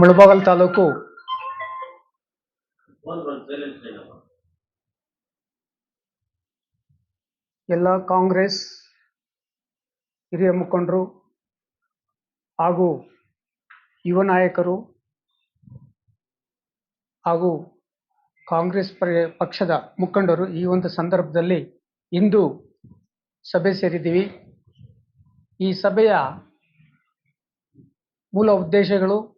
ಮುಳಬಾಗಲ್ ತಾಲೂಕು ಎಲ್ಲ ಕಾಂಗ್ರೆಸ್ ಹಿರಿಯ ಮುಖಂಡರು ಹಾಗೂ ಯುವ ನಾಯಕರು ಹಾಗೂ ಕಾಂಗ್ರೆಸ್ ಪಕ್ಷದ ಮುಖಂಡರು ಈ ಒಂದು ಸಂದರ್ಭದಲ್ಲಿ ಇಂದು ಸಭೆ ಸೇರಿದ್ದೀವಿ. ಈ ಸಭೆಯ ಮೂಲ ಉದ್ದೇಶಗಳು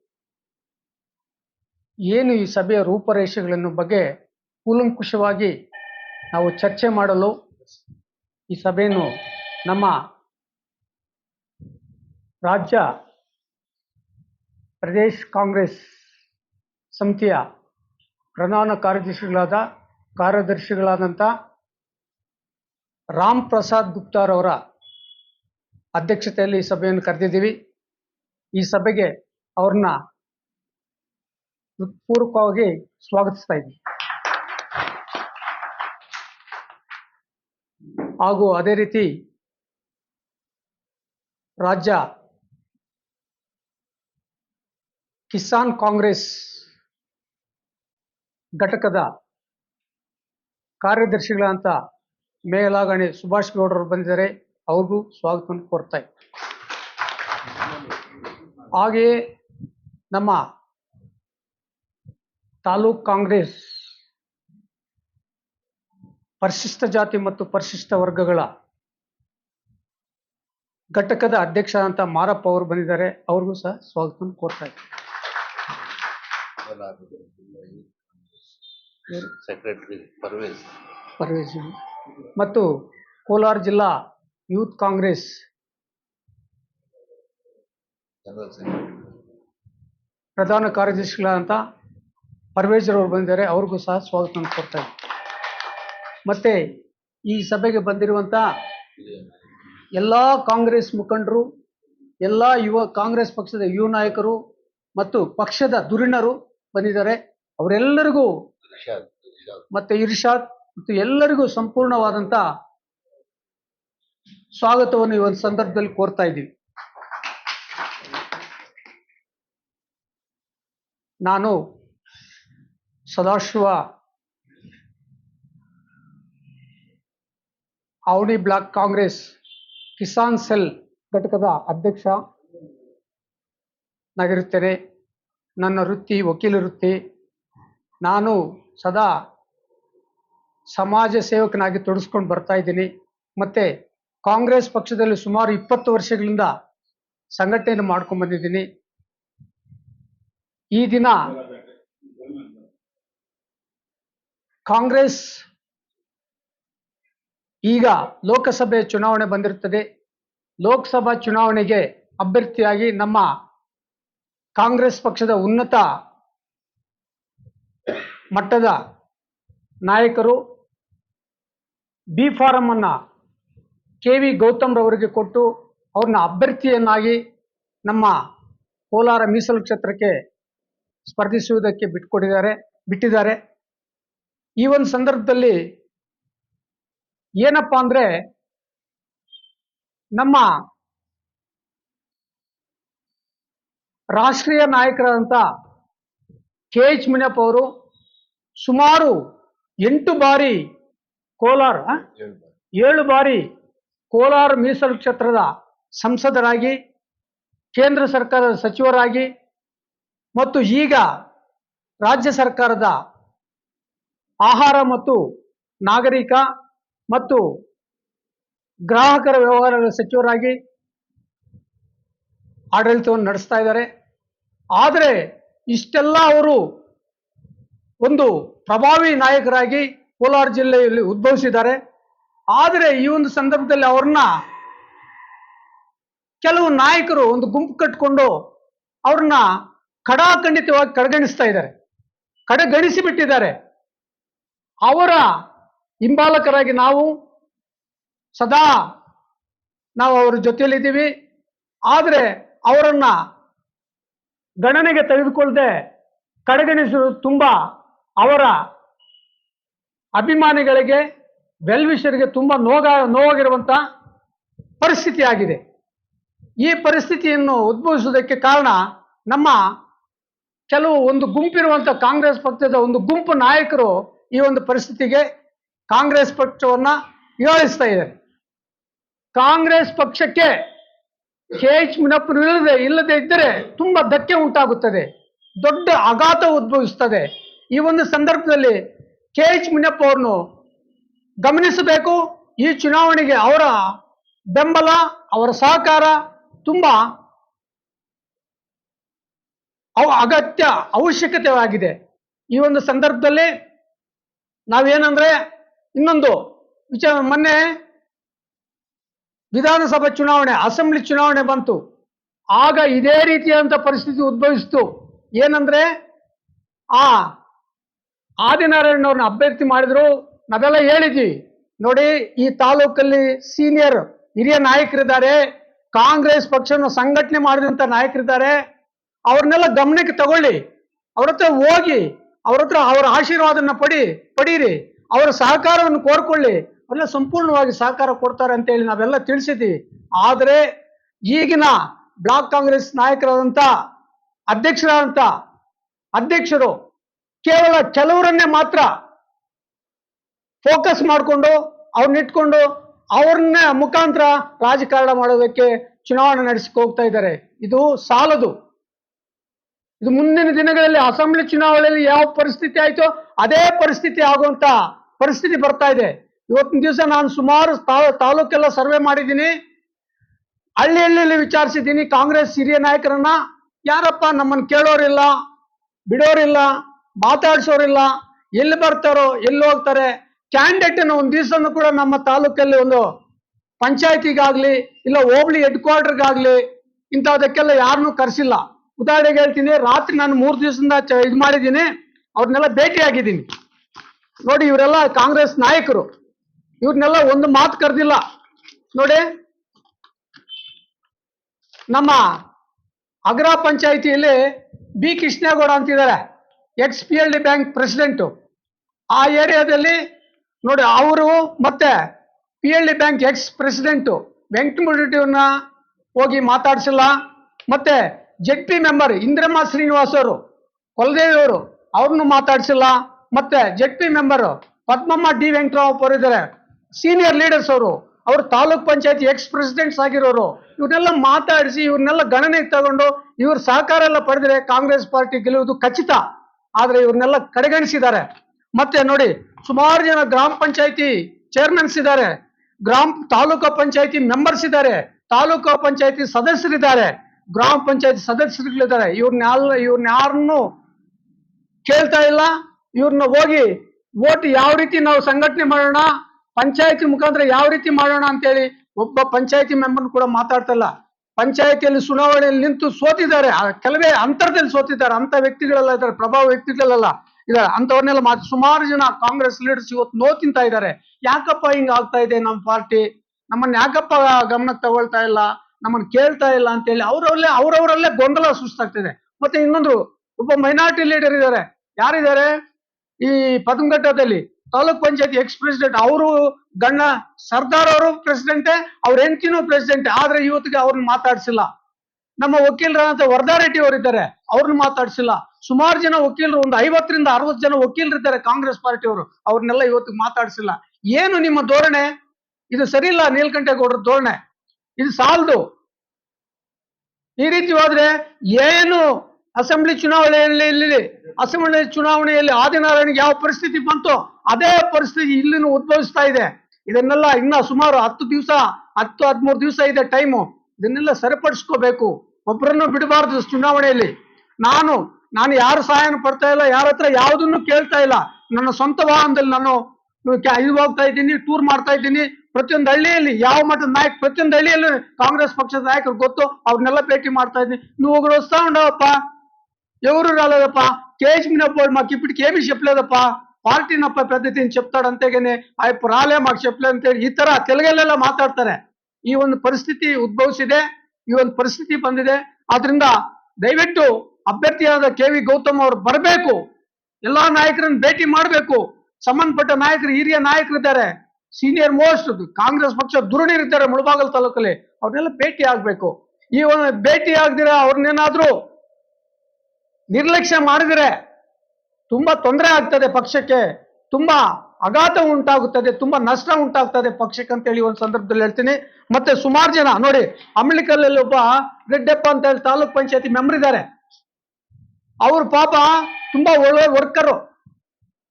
ಏನು ಈ ಸಭೆಯ ರೂಪರೇಷೆಗಳನ್ನು ಬಗ್ಗೆ ಕೂಲಂಕುಷವಾಗಿ ನಾವು ಚರ್ಚೆ ಮಾಡಲು ಈ ಸಭೆಯನ್ನು ನಮ್ಮ ರಾಜ್ಯ ಪ್ರದೇಶ್ ಕಾಂಗ್ರೆಸ್ ಸಮಿತಿಯ ಪ್ರಧಾನ ಕಾರ್ಯದರ್ಶಿಗಳಾದ ಕಾರ್ಯದರ್ಶಿಗಳಾದಂಥ ರಾಮ್ ಪ್ರಸಾದ್ ಗುಪ್ತಾರವರ ಅಧ್ಯಕ್ಷತೆಯಲ್ಲಿ ಈ ಸಭೆಯನ್ನು ಕರೆದಿದ್ದೀವಿ. ಈ ಸಭೆಗೆ ಅವ್ರನ್ನ ಹೃತ್ಪೂರ್ವಕವಾಗಿ ಸ್ವಾಗತಿಸ್ತಾ ಇದ್ದೀವಿ ಹಾಗೂ ಅದೇ ರೀತಿ ರಾಜ್ಯ ಕಿಸಾನ್ ಕಾಂಗ್ರೆಸ್ ಘಟಕದ ಕಾರ್ಯದರ್ಶಿಗಳಂತ ಮೇಲಾಗಣೆ ಸುಭಾಷ್ ಗೌಡರು ಬಂದಿದ್ದಾರೆ. ಅವ್ರಿಗೂ ಸ್ವಾಗತವನ್ನು ಕೋರ್ತಾ ಇದ್ದಾರೆ ಹಾಗೆಯೇ ನಮ್ಮ ತಾಲೂಕ್ ಕಾಂಗ್ರೆಸ್ ಪರಿಶಿಷ್ಟ ಜಾತಿ ಮತ್ತು ಪರಿಶಿಷ್ಟ ವರ್ಗಗಳ ಘಟಕದ ಅಧ್ಯಕ್ಷರಂತ ಮಾರಪ್ಪ ಅವರು ಬಂದಿದ್ದಾರೆ. ಅವ್ರಿಗೂ ಸಹ ಸ್ವಾಗತ ಕೋರ್ತಾ ಸೆಕ್ರೆಟರಿ ಪರ್ವೇಜ್. ಪರ್ವೇಜ್ ಮತ್ತು ಕೋಲಾರ ಜಿಲ್ಲಾ ಯೂತ್ ಕಾಂಗ್ರೆಸ್ ಪ್ರಧಾನ ಕಾರ್ಯದರ್ಶಿಗಳಾದಂಥ ಪರ್ವೇಜ್ ಅವರು ಬಂದಿದ್ದಾರೆ, ಅವ್ರಿಗೂ ಸಹ ಸ್ವಾಗತವನ್ನು ಕೊಡ್ತಾ ಮತ್ತೆ ಈ ಸಭೆಗೆ ಬಂದಿರುವಂಥ ಎಲ್ಲ ಕಾಂಗ್ರೆಸ್ ಮುಖಂಡರು, ಎಲ್ಲ ಯುವ ಕಾಂಗ್ರೆಸ್ ಪಕ್ಷದ ಯುವ ನಾಯಕರು ಮತ್ತು ಪಕ್ಷದ ಧುರೀಣರು ಬಂದಿದ್ದಾರೆ. ಅವರೆಲ್ಲರಿಗೂ ಮತ್ತೆ ಇರ್ಷಾದ್ ಮತ್ತು ಎಲ್ಲರಿಗೂ ಸಂಪೂರ್ಣವಾದಂಥ ಸ್ವಾಗತವನ್ನು ಈ ಒಂದು ಸಂದರ್ಭದಲ್ಲಿ ಕೋರ್ತಾ ಇದ್ದೀವಿ ನಾನು Sadashiva. Avani block Congress Kisan cell ಘಟಕದ ಅಧ್ಯಕ್ಷ ನಾಗಿರುತ್ತೇನೆ. ನನ್ನ ವೃತ್ತಿ, ವಕೀಲ ವೃತ್ತಿ. ನಾನು ಸದಾ ಸಮಾಜ ಸೇವಕನಾಗಿ ತೊಡಸ್ಕೊಂಡು ಬರ್ತಾ ಇದ್ದೀನಿ. ಮತ್ತೆ ಕಾಂಗ್ರೆಸ್ ಪಕ್ಷದಲ್ಲಿ ಸುಮಾರು ಇಪ್ಪತ್ತು ವರ್ಷಗಳಿಂದ ಸಂಘಟನೆಯನ್ನು ಮಾಡ್ಕೊಂಡು ಬಂದಿದ್ದೀನಿ. ಈ ದಿನ ಕಾಂಗ್ರೆಸ್ ಈಗ ಲೋಕಸಭೆ ಚುನಾವಣೆ ಬಂದಿರುತ್ತದೆ. ಲೋಕಸಭಾ ಚುನಾವಣೆಗೆ ಅಭ್ಯರ್ಥಿಯಾಗಿ ನಮ್ಮ ಕಾಂಗ್ರೆಸ್ ಪಕ್ಷದ ಉನ್ನತ ಮಟ್ಟದ ನಾಯಕರು ಬಿ ಫಾರಂ ಅನ್ನ ಕೆ ವಿ ಗೌತಮ್ ರವರಿಗೆ ಕೊಟ್ಟು ಅವ್ರನ್ನ ಅಭ್ಯರ್ಥಿಯನ್ನಾಗಿ ನಮ್ಮ ಕೋಲಾರ ಮೀಸಲು ಕ್ಷೇತ್ರಕ್ಕೆ ಸ್ಪರ್ಧಿಸುವುದಕ್ಕೆ ಬಿಟ್ಕೊಟ್ಟಿದ್ದಾರೆ ಬಿಟ್ಟಿದ್ದಾರೆ. ಈ ಒಂದು ಸಂದರ್ಭದಲ್ಲಿ ಏನಪ್ಪಾ ಅಂದ್ರೆ ನಮ್ಮ ರಾಷ್ಟ್ರೀಯ ನಾಯಕರಾದಂಥ ಕೆ ಎಚ್ ಮುನಿಯಪ್ಪ ಅವರು ಸುಮಾರು ಎಂಟು ಬಾರಿ ಕೋಲಾರ. ಏಳು ಬಾರಿ ಕೋಲಾರ ಮೀಸಲು ಕ್ಷೇತ್ರದ ಸಂಸದರಾಗಿ ಕೇಂದ್ರ ಸರ್ಕಾರದ ಸಚಿವರಾಗಿ ಮತ್ತು ಈಗ ರಾಜ್ಯ ಸರ್ಕಾರದ ಆಹಾರ ಮತ್ತು ನಾಗರಿಕ ಮತ್ತು ಗ್ರಾಹಕರ ವ್ಯವಹಾರಗಳ ಸಚಿವರಾಗಿ ಆಡಳಿತವನ್ನು ನಡೆಸ್ತಾ ಇದ್ದಾರೆ. ಆದರೆ ಇಷ್ಟೆಲ್ಲ ಅವರು ಒಂದು ಪ್ರಭಾವಿ ನಾಯಕರಾಗಿ ಕೋಲಾರ ಜಿಲ್ಲೆಯಲ್ಲಿ ಉದ್ಭವಿಸಿದ್ದಾರೆ. ಆದರೆ ಈ ಒಂದು ಸಂದರ್ಭದಲ್ಲಿ ಅವ್ರನ್ನ ಕೆಲವು ನಾಯಕರು ಒಂದು ಗುಂಪು ಕಟ್ಟಿಕೊಂಡು ಅವ್ರನ್ನ ಕಡಾಖಂಡಿತವಾಗಿ ಕಡೆಗಣಿಸ್ತಾ ಇದ್ದಾರೆ. ಕಡೆಗಣಿಸಿ ಬಿಟ್ಟಿದ್ದಾರೆ ಅವರ ಹಿಂಬಾಲಕರಾಗಿ ನಾವು ಸದಾ ನಾವು ಅವರ ಜೊತೆಯಲ್ಲಿದ್ದೀವಿ. ಆದರೆ ಅವರನ್ನು ಗಣನೆಗೆ ತೆಗೆದುಕೊಳ್ಳದೆ ಕಡೆಗಣಿಸುವುದು ತುಂಬ ಅವರ ಅಭಿಮಾನಿಗಳಿಗೆ, ವೆಲ್ವಿಷರಿಗೆ ತುಂಬ ನೋಗ ನೋವಾಗಿರುವಂಥ ಪರಿಸ್ಥಿತಿ ಆಗಿದೆ ಈ ಪರಿಸ್ಥಿತಿಯನ್ನು ಉದ್ಭವಿಸುವುದಕ್ಕೆ ಕಾರಣ ನಮ್ಮ ಕೆಲವು ಒಂದು ಗುಂಪಿರುವಂಥ ಕಾಂಗ್ರೆಸ್ ಪಕ್ಷದ ಒಂದು ಗುಂಪು ನಾಯಕರು ಈ ಒಂದು ಪರಿಸ್ಥಿತಿಗೆ ಕಾಂಗ್ರೆಸ್ ಪಕ್ಷವನ್ನ ವಿವರಿಸ್ತಾ ಇದೆ. ಕಾಂಗ್ರೆಸ್ ಪಕ್ಷಕ್ಕೆ ಕೆ ಎಚ್ ಮುನಪ್ಪರು ಇಲ್ಲದೆ ಇಲ್ಲದೆ ಇದ್ದರೆ ತುಂಬಾ ಧಕ್ಕೆ ಉಂಟಾಗುತ್ತದೆ, ದೊಡ್ಡ ಆಘಾತ ಉದ್ಭವಿಸುತ್ತದೆ ಈ ಒಂದು ಸಂದರ್ಭದಲ್ಲಿ ಕೆ ಎಚ್ ಮುನಿಯಪ್ಪ ಅವ್ರನ್ನು ಗಮನಿಸಬೇಕು. ಈ ಚುನಾವಣೆಗೆ ಅವರ ಬೆಂಬಲ, ಅವರ ಸಹಕಾರ ತುಂಬಾ ಅವ ಅಗತ್ಯ ಅವಶ್ಯಕತೆಯಾಗಿದೆ. ಈ ಒಂದು ಸಂದರ್ಭದಲ್ಲಿ ನಾವೇನಂದ್ರೆ ಇನ್ನೊಂದು ವಿಚಾರ, ಮೊನ್ನೆ ವಿಧಾನಸಭಾ ಚುನಾವಣೆ, ಅಸೆಂಬ್ಲಿ ಚುನಾವಣೆ ಬಂತು. ಆಗ ಇದೇ ರೀತಿಯಾದಂಥ ಪರಿಸ್ಥಿತಿ ಉದ್ಭವಿಸಿತು. ಏನಂದ್ರೆ ಆ ಆದಿನಾರಾಯಣವ್ರನ್ನ ಅಭ್ಯರ್ಥಿ ಮಾಡಿದ್ರು. ನಾವೆಲ್ಲ ಹೇಳಿದ್ವಿ, ನೋಡಿ ಈ ತಾಲೂಕಲ್ಲಿ ಸೀನಿಯರ್ ಹಿರಿಯ ನಾಯಕರಿದ್ದಾರೆ, ಕಾಂಗ್ರೆಸ್ ಪಕ್ಷವನ್ನು ಸಂಘಟನೆ ಮಾಡಿದಂಥ ನಾಯಕರಿದ್ದಾರೆ. ಅವ್ರನ್ನೆಲ್ಲ ಗಮನಕ್ಕೆ ತಗೊಳ್ಳಿ. ಅವ್ರ ಹತ್ರ ಹೋಗಿ ಅವ್ರ ಹತ್ರ ಅವರ ಆಶೀರ್ವಾದನ ಪಡಿ, ಪಡೀರಿ. ಅವರ ಸಹಕಾರವನ್ನು ಕೋರ್ಕೊಳ್ಳಿ. ಅವರೆಲ್ಲ ಸಂಪೂರ್ಣವಾಗಿ ಸಹಕಾರ ಕೊಡ್ತಾರೆ ಅಂತೇಳಿ ನಾವೆಲ್ಲ ತಿಳಿಸಿದ್ದೀವಿ. ಆದರೆ ಈಗಿನ ಬ್ಲಾಕ್ ಕಾಂಗ್ರೆಸ್ ನಾಯಕರಾದಂಥ ಅಧ್ಯಕ್ಷರಾದಂಥ ಅಧ್ಯಕ್ಷರು ಕೇವಲ ಕೆಲವರನ್ನೇ ಮಾತ್ರ ಫೋಕಸ್ ಮಾಡಿಕೊಂಡು ಅವ್ರನ್ನಿಟ್ಕೊಂಡು ಅವ್ರನ್ನ ಮುಖಾಂತರ ರಾಜಕಾರಣ ಮಾಡೋದಕ್ಕೆ ಚುನಾವಣೆ ನಡೆಸಕ್ಕೆ ಹೋಗ್ತಾ ಇದ್ದಾರೆ. ಇದು ಸಾಲದು. ಇದು ಮುಂದಿನ ದಿನಗಳಲ್ಲಿ ಅಸೆಂಬ್ಲಿ ಚುನಾವಣೆಯಲ್ಲಿ ಯಾವ ಪರಿಸ್ಥಿತಿ ಆಯಿತೋ ಅದೇ ಪರಿಸ್ಥಿತಿ ಆಗುವಂತ ಪರಿಸ್ಥಿತಿ ಬರ್ತಾ ಇದೆ. ಇವತ್ತಿನ ದಿವಸ ನಾನು ಸುಮಾರು ತಾಲೂಕೆಲ್ಲ ಸರ್ವೆ ಮಾಡಿದ್ದೀನಿ. ಹಳ್ಳಿ ಹಳ್ಳಿಯಲ್ಲಿ ವಿಚಾರಿಸಿದ್ದೀನಿ. ಕಾಂಗ್ರೆಸ್ ಹಿರಿಯ ನಾಯಕರನ್ನ. ಯಾರಪ್ಪ ನಮ್ಮನ್ನು ಕೇಳೋರಿಲ್ಲ, ಬಿಡೋರಿಲ್ಲ, ಮಾತಾಡ್ಸೋರಿಲ್ಲ, ಎಲ್ಲಿ ಬರ್ತಾರೋ, ಎಲ್ಲಿ ಹೋಗ್ತಾರೆ. ಕ್ಯಾಂಡಿಡೇಟ್ನ ಒಂದು ದಿವಸನೂ ಕೂಡ ನಮ್ಮ ತಾಲೂಕಲ್ಲಿ ಒಂದು ಪಂಚಾಯತಿಗಾಗ್ಲಿ, ಇಲ್ಲ ಹೋಬಳಿ ಹೆಡ್ ಕ್ವಾರ್ಟರ್ಗಾಗ್ಲಿ ಇಂಥದಕ್ಕೆಲ್ಲ ಯಾರನ್ನೂ ಕರೆಸಿಲ್ಲ. ಉದಾಹರಣೆಗೆ ಹೇಳ್ತೀನಿ, ರಾತ್ರಿ ನಾನು ಮೂರು ದಿವಸದಿಂದ ಇದು ಮಾಡಿದ್ದೀನಿ, ಅವ್ರನ್ನೆಲ್ಲ ಭೇಟಿ ಆಗಿದ್ದೀನಿ ನೋಡಿ, ಇವರೆಲ್ಲ ಕಾಂಗ್ರೆಸ್ ನಾಯಕರು. ಇವ್ರನ್ನೆಲ್ಲ ಒಂದು ಮಾತು ಕರೆದಿಲ್ಲ. ನೋಡಿ, ನಮ್ಮ ಅಗ್ರ ಪಂಚಾಯಿತಿಯಲ್ಲಿ ಬಿ ಕೃಷ್ಣೇಗೌಡ ಅಂತಿದ್ದಾರೆ, ex P L D bank president. ಆ ಏರಿಯಾದಲ್ಲಿ, ನೋಡಿ, ಅವರು ಮತ್ತೆ P L D bank ex president. ವೆಂಕಟಮುರಟಿಯವ್ರನ್ನ ಹೋಗಿ ಮಾತಾಡಿಸಿಲ್ಲ. ಮತ್ತೆ Z P member Indramma Srinivas ಅವರು ಕೊಲದೇವಿ ಅವರು ಅವ್ರನ್ನು ಮಾತಾಡಿಸಿಲ್ಲ. ಮತ್ತೆ Z P member Padmamma D Venkatarao ಅವರು ಇದ್ದಾರೆ. ಸೀನಿಯರ್ ಲೀಡರ್ಸ್ ಅವರು ಅವರು ತಾಲೂಕ್ ಪಂಚಾಯತಿ ಎಕ್ಸ್ ಪ್ರೆಸಿಡೆಂಟ್ಸ್ ಆಗಿರೋರು, ಇವ್ರನ್ನೆಲ್ಲ ಮಾತಾಡಿಸಿ, ಇವ್ರನ್ನೆಲ್ಲ ಗಣನೆಗೆ ತಗೊಂಡು ಇವ್ರ ಸಹಕಾರ ಎಲ್ಲ ಪಡೆದರೆ ಕಾಂಗ್ರೆಸ್ ಪಾರ್ಟಿ ಗೆಲ್ಲುವುದು ಖಚಿತ. ಆದರೆ ಇವ್ರನ್ನೆಲ್ಲ ಕಡೆಗಣಿಸಿದ್ದಾರೆ. ಮತ್ತೆ ನೋಡಿ, ಸುಮಾರು ಜನ ಗ್ರಾಮ ಪಂಚಾಯತಿ ಚೇರ್ಮನ್ಸ್ ಇದ್ದಾರೆ. ಗ್ರಾಮ ತಾಲೂಕು ಪಂಚಾಯತಿ ಮೆಂಬರ್ಸ್ ಇದ್ದಾರೆ. ತಾಲೂಕು ಪಂಚಾಯತಿ ಸದಸ್ಯರಿದ್ದಾರೆ. ಗ್ರಾಮ ಪಂಚಾಯತ್ ಸದಸ್ಯರುಗಳಿದ್ದಾರೆ. ಇವ್ರನ್ನೆಲ್ಲ ಇವ್ರನ್ನ ಕೇಳ್ತಾ ಇಲ್ಲ. ಇವ್ರನ್ನ ಹೋಗಿ ಓಟ್ ಯಾವ ರೀತಿ ನಾವು ಸಂಘಟನೆ ಮಾಡೋಣ, ಪಂಚಾಯತಿ ಮುಖಾಂತರ ಯಾವ ರೀತಿ ಮಾಡೋಣ ಅಂತೇಳಿ ಒಬ್ಬ ಪಂಚಾಯತಿ ಮೆಂಬರ್ ಕೂಡ ಮಾತಾಡ್ತಲ್ಲ ಪಂಚಾಯತಿಯಲ್ಲಿ ಚುನಾವಣೆಯಲ್ಲಿ ನಿಂತು ಸೋತಿದ್ದಾರೆ. ಕೆಲವೇ ಅಂತರದಲ್ಲಿ ಸೋತಿದ್ದಾರೆ. ಅಂತ ವ್ಯಕ್ತಿಗಳೆಲ್ಲ ಇದ್ದಾರೆ. ಪ್ರಭಾವ ವ್ಯಕ್ತಿಗಳೆಲ್ಲ ಇದ್ದಾರೆ. ಅಂತವ್ರನ್ನೆಲ್ಲ ಮಾತು, ಸುಮಾರು ಜನ ಕಾಂಗ್ರೆಸ್ ಲೀಡರ್ಸ್ ಇವತ್ತು ನೋ ತಿಂತಾ ಇದ್ದಾರೆ. ಯಾಕಪ್ಪ ಹಿಂಗ್ ಆಗ್ತಾ ಇದೆ ನಮ್ಮ ಪಾರ್ಟಿ? ನಮ್ಮನ್ನ ಯಾಕಪ್ಪ ಗಮನಕ್ಕೆ ತಗೊಳ್ತಾ ಇಲ್ಲ? ನಮ್ಮನ್ನ ಕೇಳ್ತಾ ಇಲ್ಲ ಅಂತೇಳಿ ಅವ್ರವ್ರಲ್ಲೇ ಅವ್ರವ್ರಲ್ಲೇ ಗೊಂದಲ ಸುಸ್ತಾಗ್ತಿದೆ ಮತ್ತೆ ಇನ್ನೊಂದು, ಒಬ್ಬ ಮೈನಾರಿಟಿ ಲೀಡರ್ ಇದ್ದಾರೆ. ಯಾರಿದ್ದಾರೆ? ಈ ಪದಮಘಟ್ಟದಲ್ಲಿ ತಾಲೂಕ್ ಪಂಚಾಯತ್ ಎಕ್ಸ್ ಪ್ರೆಸಿಡೆಂಟ್ ಅವರು, ಗಣ್ಣ ಸರ್ದಾರ್ ಅವರು ಪ್ರೆಸಿಡೆಂಟ್ ಅವ್ರ ಹೆಂಡತಿನೂ ಪ್ರೆಸಿಡೆಂಟ್ ಆದ್ರೆ ಇವತ್ತಿಗೆ ಅವ್ರನ್ನ ಮಾತಾಡ್ಸಿಲ್ಲ. ನಮ್ಮ ವಕೀಲರಾದಂತ ವರದಾ ರೆಡ್ಡಿ ಅವರು ಇದ್ದಾರೆ ಅವ್ರನ್ನ ಮಾತಾಡ್ಸಿಲ್ಲ. ಸುಮಾರು ಜನ ವಕೀಲರು, ಒಂದು ಐವತ್ತರಿಂದ ಅರವತ್ತು ಜನ ವಕೀಲರು ಇದ್ದಾರೆ ಕಾಂಗ್ರೆಸ್ ಪಾರ್ಟಿಯವರು, ಅವ್ರನ್ನೆಲ್ಲ ಇವತ್ತಿಗೆ ಮಾತಾಡ್ಸಿಲ್ಲ. ಏನು ನಿಮ್ಮ ಧೋರಣೆ? ಇದು ಸರಿಯಿಲ್ಲ, ನೀಲಕಂಠೇಗೌಡರ ಧೋರಣೆ. ಇದು ಸಾಲದು. ಈ ರೀತಿ ಹೋದ್ರೆ ಏನು ಅಸೆಂಬ್ಲಿ ಚುನಾವಣೆಯಲ್ಲಿ ಇಲ್ಲಿ ಅಸೆಂಬ್ಲಿ ಚುನಾವಣೆಯಲ್ಲಿ ಆದಿನಾರಾಯಣಿಗೆ ಯಾವ ಪರಿಸ್ಥಿತಿ ಬಂತೋ ಅದೇ ಪರಿಸ್ಥಿತಿ ಇಲ್ಲಿನೂ ಉದ್ಭವಿಸ್ತಾ ಇದೆ. ಇದನ್ನೆಲ್ಲ ಇನ್ನ ಸುಮಾರು ಹತ್ತು ದಿವಸ, ಹತ್ತು ಹದಿಮೂರು ದಿವಸ ಇದೆ ಟೈಮು. ಇದನ್ನೆಲ್ಲ ಸರಿಪಡಿಸ್ಕೋಬೇಕು. ಒಬ್ಬರನ್ನು ಬಿಡಬಾರ್ದು ಚುನಾವಣೆಯಲ್ಲಿ. ನಾನು ನಾನು ಯಾರು ಸಹಾಯನ ಪಡ್ತಾ ಇಲ್ಲ, ಯಾರ ಹತ್ರ ಯಾವುದನ್ನು ಕೇಳ್ತಾ ಇಲ್ಲ. ನನ್ನ ಸ್ವಂತ ವಾಹನದಲ್ಲಿ ನಾನು ಇದು ಹೋಗ್ತಾ ಇದ್ದೀನಿ ಟೂರ್ ಮಾಡ್ತಾ ಇದ್ದೀನಿ. ಪ್ರತಿಯೊಂದು ಹಳ್ಳಿಯಲ್ಲಿ ಯಾವ ಮಟ್ಟದ ನಾಯಕ, ಪ್ರತಿಯೊಂದು ಹಳ್ಳಿಯಲ್ಲಿ ಕಾಂಗ್ರೆಸ್ ಪಕ್ಷದ ನಾಯಕರು ಗೊತ್ತು, ಅವ್ರನ್ನೆಲ್ಲ ಭೇಟಿ ಮಾಡ್ತಾ ಇದ್ದೀನಿ ನೀವು ఒకడు వస్తా ಕೆ ఎవరు రాలేదప్పా కేసుమిన పోడు ಕೆ ఇప్పటికి ఏమీ ಪಾರ್ಟಿನಪ್ಪ పార్టీ ಚೆಪ್ತಾಡ ಅಂತೇಗೇನೆ ಆಯ್ಪ್ అంతేగాని ఆయన రాలే మాకు చెప్పలేదు ಈ ತರ ತೆಲುಗಲ್ಲೆಲ್ಲ ಮಾತಾಡ್ತಾರೆ. ಈ ಒಂದು ಪರಿಸ್ಥಿತಿ ಉದ್ಭವಿಸಿದೆ, ಈ ಒಂದು ಪರಿಸ್ಥಿತಿ ಬಂದಿದೆ. ಆದ್ರಿಂದ ದಯವಿಟ್ಟು ಅಭ್ಯರ್ಥಿಯಾದ ಕೆ ವಿ ಗೌತಮ್ ಅವರು ಬರಬೇಕು. ಎಲ್ಲಾ ನಾಯಕರನ್ನು ಭೇಟಿ ಮಾಡಬೇಕು. ಸಂಬಂಧಪಟ್ಟ ನಾಯಕರು, ಹಿರಿಯ ನಾಯಕರಿದ್ದಾರೆ. ಸೀನಿಯರ್ ಮೋಸ್ಟ್ ಕಾಂಗ್ರೆಸ್ ಪಕ್ಷ ಧುರುಣಿರಿದ್ದಾರೆ ಮುಳಬಾಗಲ್ ತಾಲೂಕಲ್ಲಿ. ಅವ್ರನ್ನೆಲ್ಲ ಭೇಟಿ ಆಗ್ಬೇಕು. ಈ ಒಂದು ಭೇಟಿ ಆಗದಿರ ಅವ್ರನ್ನೇನಾದ್ರೂ ನಿರ್ಲಕ್ಷ್ಯ ಮಾಡಿದ್ರೆ ತುಂಬಾ ತೊಂದರೆ ಆಗ್ತದೆ ಪಕ್ಷಕ್ಕೆ. ತುಂಬಾ ಅಘಾತ ಉಂಟಾಗುತ್ತದೆ, ತುಂಬಾ ನಷ್ಟ ಉಂಟಾಗ್ತದೆ ಪಕ್ಷಕ್ಕೆ ಅಂತ ಹೇಳಿ ಒಂದು ಸಂದರ್ಭದಲ್ಲಿ ಹೇಳ್ತೀನಿ. ಮತ್ತೆ ಸುಮಾರು ಜನ, ನೋಡಿ ಅಮಲಿಕಲ್ಲಲ್ಲಿ ಒಬ್ಬ ರೆಡ್ಡಪ್ಪ ಅಂತ ಹೇಳಿ ತಾಲೂಕ್ ಪಂಚಾಯತಿ ಮೆಂಬರ್ ಇದ್ದಾರೆ. ಅವ್ರ ಪಾಪ ತುಂಬಾ ಒಳ್ಳೆ ವರ್ಕರು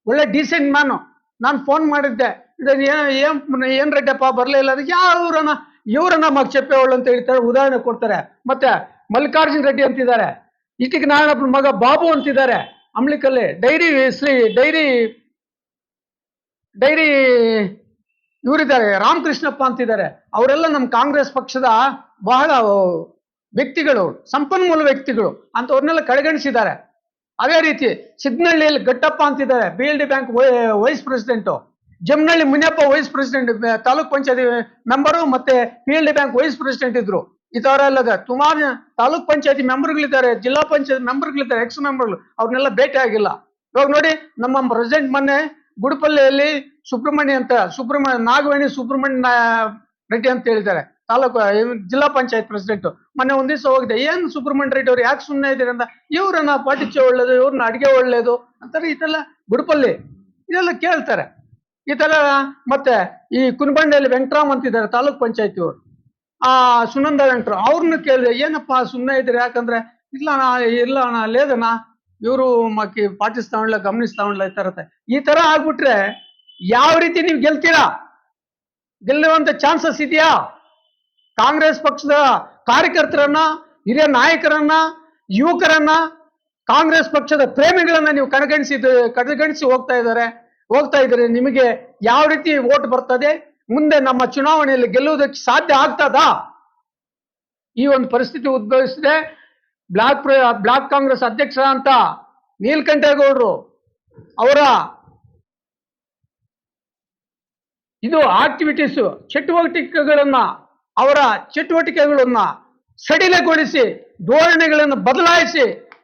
ಒಳ್ಳೆ ಡೀಸೆಂಟ್ ಮ್ಯಾನು ನಾನು ಫೋನ್ ಮಾಡಿದ್ದೆ. ಇದು ಏನ್ ಏನ್ ಏನ್ ರೆಡ್ಡಪ್ಪ ಬರಲೇ ಇಲ್ಲ ಅದಕ್ಕೆ ಯಾವ್ರನ್ನ ಇವರನ್ನ ಮಗ ಚೆಪ್ಪೇವಳು ಅಂತ ಹೇಳ್ತಾರೆ, ಉದಾಹರಣೆ ಕೊಡ್ತಾರೆ. ಮತ್ತೆ ಮಲ್ಲಿಕಾರ್ಜುನ್ ರೆಡ್ಡಿ ಅಂತಿದ್ದಾರೆ. ಇಟ್ಟಿಗೆ ನಾರಾಯಣಪ್ಪನ ಮಗ ಬಾಬು ಅಂತಿದ್ದಾರೆ. ಅಮ್ಲಿಕಲ್ಲಿ ಡೈರಿ, ಶ್ರೀ ಡೈರಿ ಡೈರಿ ಇವರಿದ್ದಾರೆ, ರಾಮಕೃಷ್ಣಪ್ಪ ಅಂತಿದ್ದಾರೆ. ಅವರೆಲ್ಲ ನಮ್ಮ ಕಾಂಗ್ರೆಸ್ ಪಕ್ಷದ ಬಹಳ ವ್ಯಕ್ತಿಗಳು, ಸಂಪನ್ಮೂಲ ವ್ಯಕ್ತಿಗಳು ಅಂತವ್ರನ್ನೆಲ್ಲ ಕಡೆಗಣಿಸಿದ್ದಾರೆ. ಅದೇ ರೀತಿ ಸಿದ್ನಹಳ್ಳಿಯಲ್ಲಿ ಗಟ್ಟಪ್ಪ ಅಂತಿದ್ದಾರೆ, B L D bank vice president. Jamanahalli Muniyappa vice president taluk panchayati member ಮತ್ತೆ P L D bank vice president ಇದ್ರು ಇತವರೆಲ್ಲದ ಜನ ತಾಲೂಕ್ ಪಂಚಾಯತಿ ಮೆಂಬರ್ಗಳಿದ್ದಾರೆ ಜಿಲ್ಲಾ ಪಂಚಾಯತ್ ಮೆಂಬರ್ಗಳಿದ್ದಾರೆ ಎಕ್ಸ್ ಮೆಂಬರ್ಗಳು ಅವ್ರನ್ನೆಲ್ಲ ಭೇಟಿ ಆಗಿಲ್ಲ. ಇವಾಗ ನೋಡಿ, ನಮ್ಮ ಪ್ರೆಸಿಡೆಂಟ್ ಮೊನ್ನೆ ಗುಡಿಪಲ್ಲಿಯಲ್ಲಿ ಸುಬ್ರಹ್ಮಣ್ಯ ಅಂತ ಸುಬ್ರಹ್ಮಣ್ಯ ನಾಗವೇಣಿ ಸುಬ್ರಹ್ಮಣ್ಯ ರೆಡ್ಡಿ ಅಂತ ಹೇಳಿದ್ದಾರೆ. ತಾಲೂಕು ಜಿಲ್ಲಾ ಪಂಚಾಯತ್ ಪ್ರೆಸಿಡೆಂಟ್ ಮೊನ್ನೆ ಒಂದ್ ದಿವಸ ಹೋಗಿದೆ, ಏನ್ ಸುಬ್ರಹ್ಮಣ್ಯ ರೆಡ್ಡಿ ಅವ್ರು ಯಾಕೆ ಸುಮ್ಮನೆ ಇದ್ದೀರಿ ಅಂತ ಇವ್ರನ್ನ ಪಾಟಿಚ್ಚೆ ಒಳ್ಳೇದು, ಇವ್ರನ್ನ ಅಡಿಗೆ ಒಳ್ಳೇದು ಅಂತಾರೆ ಇದೆಲ್ಲ ಗುಡುಪಲ್ಲಿ ಇದೆಲ್ಲ ಕೇಳ್ತಾರೆ. ಈ ತರ ಮತ್ತೆ ಈ ಕುನಬಂಡೆಯಲ್ಲಿ ವೆಂಕಟರಾಮ್ ಅಂತಿದ್ದಾರೆ ತಾಲೂಕ್ ಪಂಚಾಯತಿ ಅವರು. ಆ ಸುನಂದ ವೆಂಕಟರಾವ್ ಅವ್ರನ್ನ ಕೇಳಿದೆ ಏನಪ್ಪಾ ಸುಮ್ಮನೆ ಇದ್ರೆ ಯಾಕಂದ್ರೆ, ಇಲ್ಲ ಅಣ್ಣ ಇಲ್ಲ ಅಣ್ಣ, ಲೇದಣ್ಣ, ಇವರು ಮಕ್ಕಿ ಪಾಟಿಸ್ತಾ ಉಂಡ್ಲ ಗಮನಿಸ್ತಾ ಉಂಡ್ಲ ಈ ತರತ್ತೆ ಈ ತರ ಆಗ್ಬಿಟ್ರೆ ಯಾವ ರೀತಿ ನೀವು ಗೆಲ್ತೀರಾ? ಗೆಲ್ಲುವಂತ ಚಾನ್ಸಸ್ ಇದೆಯಾ? ಕಾಂಗ್ರೆಸ್ ಪಕ್ಷದ ಕಾರ್ಯಕರ್ತರನ್ನ, ಹಿರಿಯ ನಾಯಕರನ್ನ, ಯುವಕರನ್ನ, ಕಾಂಗ್ರೆಸ್ ಪಕ್ಷದ ಪ್ರೇಮಿಗಳನ್ನ ನೀವು ಕಡೆಗಣಿಸಿದ ಕಡೆಗಣಿಸಿ ಹೋಗ್ತಾ ಇದ್ದಾರೆ. ಹೋಗ್ತಾ ಇದ್ರೆ ನಿಮಗೆ ಯಾವ ರೀತಿ ಓಟ್ ಬರ್ತದೆ? ಮುಂದೆ ನಮ್ಮ ಚುನಾವಣೆಯಲ್ಲಿ ಗೆಲ್ಲುವುದಕ್ಕೆ ಸಾಧ್ಯ ಆಗ್ತದ? ಈ ಒಂದು ಪರಿಸ್ಥಿತಿ ಉದ್ಭವಿಸಿದೆ. ಬ್ಲಾಕ್ ಬ್ಲಾಕ್ ಕಾಂಗ್ರೆಸ್ ಅಧ್ಯಕ್ಷ ಅಂತ ನೀಲ್ಕಂಠೇಗೌಡರು ಅವರ ಇದು ಆಕ್ಟಿವಿಟೀಸ್ ಚಟುವಟಿಕೆಗಳನ್ನ, ಅವರ ಚಟುವಟಿಕೆಗಳನ್ನ ಸಡಿಲಗೊಳಿಸಿ, ಧೋರಣೆಗಳನ್ನು ಬದಲಾಯಿಸಿ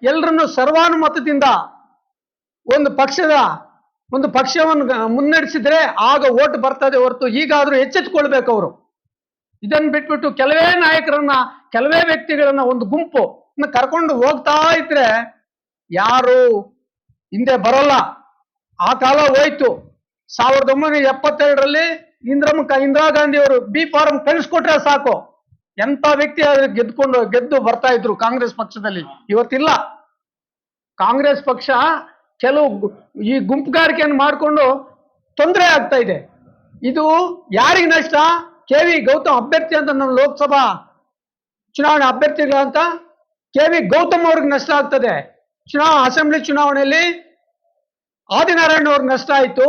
ಎಲ್ಲರನ್ನು ಸರ್ವಾನುಮತದಿಂದ ಒಂದು ಪಕ್ಷದ ಒಂದು ಪಕ್ಷವನ್ನು ಮುನ್ನಡೆಸಿದ್ರೆ ಆಗ ಓಟ್ ಬರ್ತದೆ ಹೊರತು ಈಗಾದ್ರೂ ಎಚ್ಚೆತ್ತುಕೊಳ್ಬೇಕು ಅವರು. ಇದನ್ನ ಬಿಟ್ಬಿಟ್ಟು ಕೆಲವೇ ನಾಯಕರನ್ನ, ಕೆಲವೇ ವ್ಯಕ್ತಿಗಳನ್ನ ಒಂದು ಗುಂಪು ಕರ್ಕೊಂಡು ಹೋಗ್ತಾ ಇದ್ರೆ ಯಾರು ಹಿಂದೆ ಬರಲ್ಲ. ಆ ಕಾಲ ಹೋಯ್ತು. ಸಾವಿರದ ಒಂಬೈನೂರ ಎಪ್ಪತ್ತೆರಡರಲ್ಲಿ ಇಂದ್ರಮುಖ ಇಂದಿರಾ ಗಾಂಧಿ ಅವರು ಬಿ ಫಾರಂ ಕಳಿಸ್ಕೊಟ್ರೆ ಸಾಕು. ಎಂತ ವ್ಯಕ್ತಿ ಆದ್ರೆ ಗೆದ್ಕೊಂಡು, ಗೆದ್ದು ಬರ್ತಾ ಇದ್ರು ಕಾಂಗ್ರೆಸ್ ಪಕ್ಷದಲ್ಲಿ. ಇವತ್ತಿಲ್ಲ. ಕಾಂಗ್ರೆಸ್ ಪಕ್ಷ ಕೆಲವು ಈ ಗುಂಪುಗಾರಿಕೆಯನ್ನು ಮಾಡಿಕೊಂಡು ತೊಂದರೆ ಆಗ್ತಾ ಇದೆ. ಇದು ಯಾರಿಗೆ ನಷ್ಟ? ಕೆ ವಿ ಗೌತಮ್ ಅಭ್ಯರ್ಥಿ ಅಂತ ನಮ್ಮ ಲೋಕಸಭಾ ಚುನಾವಣೆ ಅಭ್ಯರ್ಥಿಗಳಂತ ಕೆ ವಿ ಗೌತಮ್ ಅವ್ರಿಗೆ ನಷ್ಟ ಆಗ್ತದೆ. ಚುನಾವ, ಅಸೆಂಬ್ಲಿ ಚುನಾವಣೆಯಲ್ಲಿ ಆದಿನಾರಾಯಣ ಅವ್ರಿಗೆ ನಷ್ಟ ಆಯಿತು.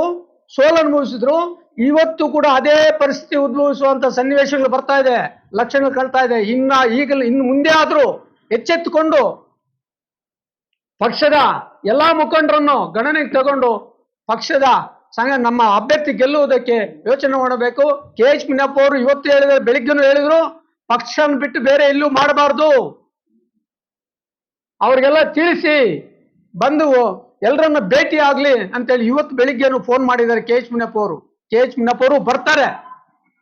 ಸೋಲನ್ನು ಮುಗಿಸಿದ್ರು. ಇವತ್ತು ಕೂಡ ಅದೇ ಪರಿಸ್ಥಿತಿ ಉದ್ಭವಿಸುವಂತ ಸನ್ನಿವೇಶಗಳು ಬರ್ತಾ ಇದೆ. ಲಕ್ಷಣಗಳು ಕಾಣ್ತಾ ಇದೆ. ಇನ್ನ ಈಗಲೂ, ಇನ್ನು ಮುಂದೆ ಆದ್ರೂ ಎಚ್ಚೆತ್ತುಕೊಂಡು ಪಕ್ಷದ ಎಲ್ಲಾ ಮುಖಂಡರನ್ನು ಗಣನೆಗೆ ತಗೊಂಡು ಪಕ್ಷದ ಸಂಘ ನಮ್ಮ ಅಭ್ಯರ್ಥಿ ಗೆಲ್ಲುವುದಕ್ಕೆ ಯೋಚನೆ ಮಾಡಬೇಕು. ಕೆ. ಎಚ್. ಮುನಿಯಪ್ಪ ಅವರು ಇವತ್ತು ಹೇಳಿದ್ರೆ ಬೆಳಿಗ್ಗೆನೂ ಹೇಳಿದ್ರು ಪಕ್ಷನ ಬಿಟ್ಟು ಬೇರೆ ಎಲ್ಲೂ ಮಾಡಬಾರ್ದು. ಅವ್ರಿಗೆಲ್ಲ ತಿಳಿಸಿ ಬಂದು ಎಲ್ಲರನ್ನ ಭೇಟಿ ಆಗ್ಲಿ ಅಂತೇಳಿ ಇವತ್ತು ಬೆಳಿಗ್ಗೆನು ಫೋನ್ ಮಾಡಿದ್ದಾರೆ ಕೆ. ಎಚ್. ಮುನಿಯಪ್ಪ ಅವರು. ಕೆ. ಎಚ್. ಮುನಿಯಪ್ಪ ಅವರು ಬರ್ತಾರೆ,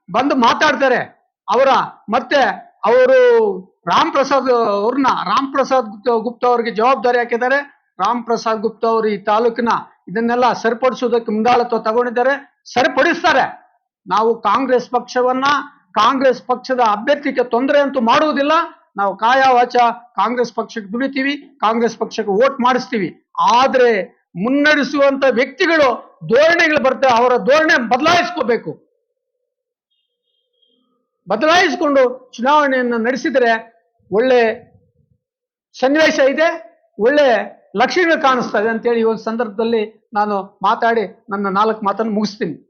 ಬಂದು ಮಾತಾಡ್ತಾರೆ. ಅವರ ಮತ್ತೆ ಅವರು ರಾಮ್ ಪ್ರಸಾದ್ ಅವ್ರನ್ನ ರಾಮ್ ಪ್ರಸಾದ್ ಗುಪ್ತಾ ಅವ್ರಿಗೆ ಜವಾಬ್ದಾರಿ ಹಾಕಿದ್ದಾರೆ. ರಾಮ್ ಪ್ರಸಾದ್ ಗುಪ್ತಾ ಅವರು ಈ ತಾಲೂಕಿನ ಇದನ್ನೆಲ್ಲ ಸರಿಪಡಿಸೋದಕ್ಕೆ ಮುಂದಾಳತ್ವ ತಗೊಂಡಿದ್ದಾರೆ, ಸರಿಪಡಿಸ್ತಾರೆ. ನಾವು ಕಾಂಗ್ರೆಸ್ ಪಕ್ಷವನ್ನ, ಕಾಂಗ್ರೆಸ್ ಪಕ್ಷದ ಅಭ್ಯರ್ಥಿಗೆ ತೊಂದರೆ ಅಂತೂ ಮಾಡುವುದಿಲ್ಲ. ನಾವು ಕಾಯಾವಾಚ ಕಾಂಗ್ರೆಸ್ ಪಕ್ಷಕ್ಕೆ ದುಡಿತೀವಿ, ಕಾಂಗ್ರೆಸ್ ಪಕ್ಷಕ್ಕೆ ವೋಟ್ ಮಾಡಿಸ್ತೀವಿ. ಆದ್ರೆ ಮುನ್ನಡೆಸುವಂತ ವ್ಯಕ್ತಿಗಳು ಧೋರಣೆಗಳು ಬರ್ತವೆ, ಅವರ ಧೋರಣೆ ಬದಲಾಯಿಸ್ಕೋಬೇಕು. ಬದಲಾಯಿಸಿಕೊಂಡು ಚುನಾವಣೆಯನ್ನು ನಡೆಸಿದರೆ ಒಳ್ಳೆ ಸನ್ನಿವೇಶ ಇದೆ, ಒಳ್ಳೆ ಲಕ್ಷಣಗಳು ಇದೆ ಅಂತೇಳಿ ಈ ಒಂದು ಸಂದರ್ಭದಲ್ಲಿ ನಾನು ಮಾತಾಡಿ ನನ್ನ ನಾಲ್ಕು ಮಾತನ್ನು ಮುಗಿಸ್ತೀನಿ.